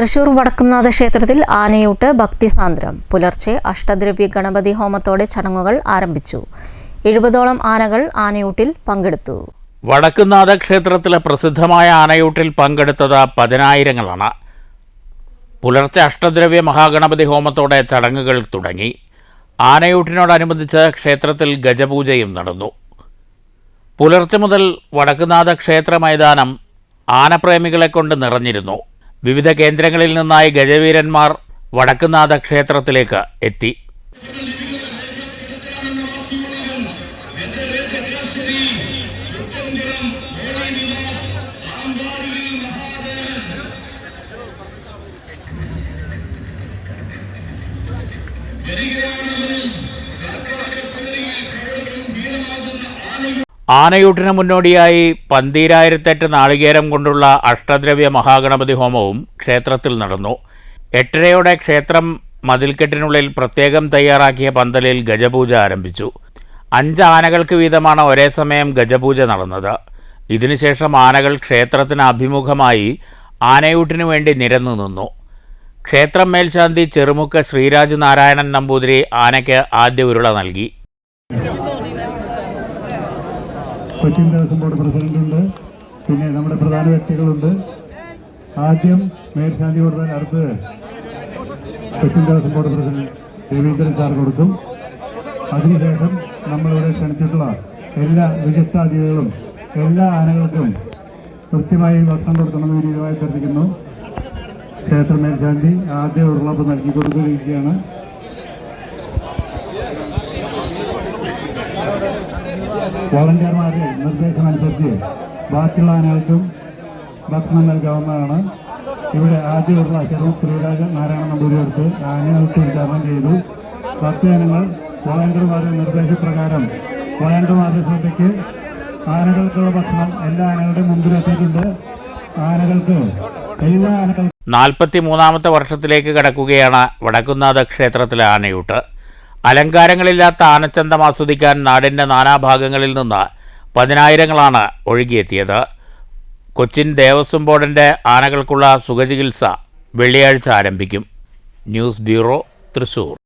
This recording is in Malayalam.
തൃശൂർ വടക്കുംനാഥ ക്ഷേത്രത്തിൽ ആനയൂട്ട് ഭക്തിസാന്ദ്രം. പുലർച്ചെ അഷ്ടദ്രവ്യ ഗണപതി ഹോമത്തോടെ ചടങ്ങുകൾ ആരംഭിച്ചു. എഴുപതോളം ആനകൾ ആനയൂട്ടിൽ പങ്കെടുത്തു. വടക്കുംനാഥ ക്ഷേത്രത്തിലെ പ്രസിദ്ധമായ ആനയൂട്ടിൽ പങ്കെടുത്തത് പതിനായിരങ്ങളാണ്. പുലർച്ചെ അഷ്ടദ്രവ്യ മഹാഗണപതി ഹോമത്തോടെ ചടങ്ങുകൾ തുടങ്ങി. ആനയൂട്ടിനോടനുബന്ധിച്ച് ക്ഷേത്രത്തിൽ ഗജപൂജയും നടന്നു. പുലർച്ചെ മുതൽ വടക്കുന്നാഥ ക്ഷേത്ര മൈതാനം ആനപ്രേമികളെ കൊണ്ട് നിറഞ്ഞിരുന്നു. വിവിധ കേന്ദ്രങ്ങളിൽ നിന്നായി ഗജവീരന്മാർ വടക്കുനാഥ ക്ഷേത്രത്തിലേക്ക് എത്തി ആനയൂട്ടിന് മുന്നോടിയായി പന്തീരായിരത്തെട്ട് നാളികേരം കൊണ്ടുള്ള അഷ്ടദ്രവ്യ മഹാഗണപതി ഹോമവും ക്ഷേത്രത്തിൽ നടന്നു. എട്ടരയോടെ ക്ഷേത്രം മതിൽക്കെട്ടിനുള്ളിൽ പ്രത്യേകം തയ്യാറാക്കിയ പന്തലിൽ ഗജപൂജ ആരംഭിച്ചു. അഞ്ച് ആനകൾക്ക് വീതമാണ് ഒരേ സമയം ഗജപൂജ നടന്നത്. ഇതിനുശേഷം ആനകൾ ക്ഷേത്രത്തിന് അഭിമുഖമായി ആനയൂട്ടിനു വേണ്ടി നിരന്നു നിന്നു. ക്ഷേത്രം മേൽശാന്തി ചെറുമുക്ക് ശ്രീരാജ് നാരായണൻ നമ്പൂതിരി ആനയ്ക്ക് ആദ്യ ഉരുള നൽകി. കൊച്ചിൻ ദേവസ്വം ബോർഡ് പ്രസിഡന്റുണ്ട്. പിന്നെ നമ്മുടെ പ്രധാന വ്യക്തികളുണ്ട്. ആദ്യം മേൽശാന്തി കൊടുത്താൽ അടുത്ത് Cochin Devaswom board president Raveendran sir കൊടുക്കും. അതിനുശേഷം നമ്മളിവിടെ ക്ഷണിച്ചിട്ടുള്ള എല്ലാ വിശിഷ്ടാതിഥികളും എല്ലാ ആനകൾക്കും കൃത്യമായി ഭക്ഷണം കൊടുക്കണമെന്ന് വിനീതമായി അഭ്യർത്ഥിക്കുന്നു ക്ഷേത്ര മേൽശാന്തി ആദ്യ ഉരുളപ്പ് നൽകി കൊടുക്കുകയാണ്. വോളണ്ടിയർമാരുടെ നിർദ്ദേശമനുസരിച്ച് ബാക്കിയുള്ള ആനകൾക്കും ഭക്ഷണം നൽകാവുന്നതാണ്. ഇവിടെ ആദ്യമുള്ള ചെറു ശ്രീരാജ നാരായണ നമ്പൂരിയെടുത്ത് ആനകൾക്ക് ഉദ്ഘാടനം ചെയ്തു. ഭക്തജനങ്ങൾ വോളണ്ടിയർമാരുടെ നിർദ്ദേശപ്രകാരം വോളണ്ടിയർമാരുടെ ശ്രദ്ധയ്ക്ക് ആനകൾക്കുള്ള ഭക്ഷണം എല്ലാ ആനകളുടെ മുമ്പിലെത്തിയിട്ടുണ്ട്. ആനകൾക്ക് എല്ലാ ആനകൾക്കും നാൽപ്പത്തി മൂന്നാമത്തെ വർഷത്തിലേക്ക് കടക്കുകയാണ് വടക്കുന്നാഥ ക്ഷേത്രത്തിലെ ആനയൂട്ട്. അലങ്കാരങ്ങളില്ലാത്ത ആനച്ചന്തം ആസ്വദിക്കാൻ നാടിന്റെ നാനാഭാഗങ്ങളിൽ നിന്ന് പതിനായിരങ്ങളാണ് ഒഴുകിയെത്തിയത്. കൊച്ചിൻ ദേവസ്വം ബോർഡിന്റെ ആനകൾക്കുള്ള സുഖചികിത്സ വെള്ളിയാഴ്ച ആരംഭിക്കും. News bureau Thrissur.